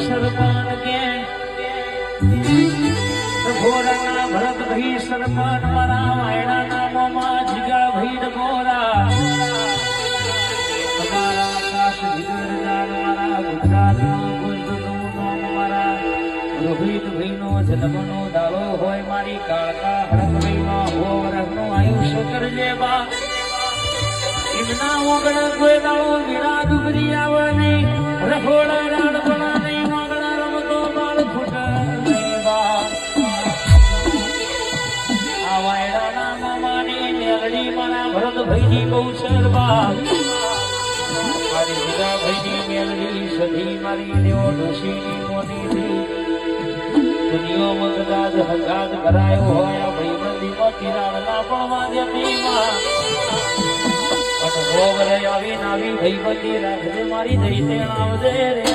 સરપણ કે ઘોડાના ભરત ભાઈ સરપણ મારા વાયડાના મોમાં જીગા ભાઈ ડગોરા તમારા આકાશ આયુષ્ય કરજે ભરતભાઈની કૌશલ બહુ મારી બીજા ભાઈની મેલડી સધી, મારી દેવો થી દુનિયામાં કદાચ હગાદ કરાયો હોય, આ ભાઈબંધીમાં તિરાડ ના પડવા દેતી અને ગોબરે આવી નાવી રાખજે મારી દઈ તેણ આવજે રે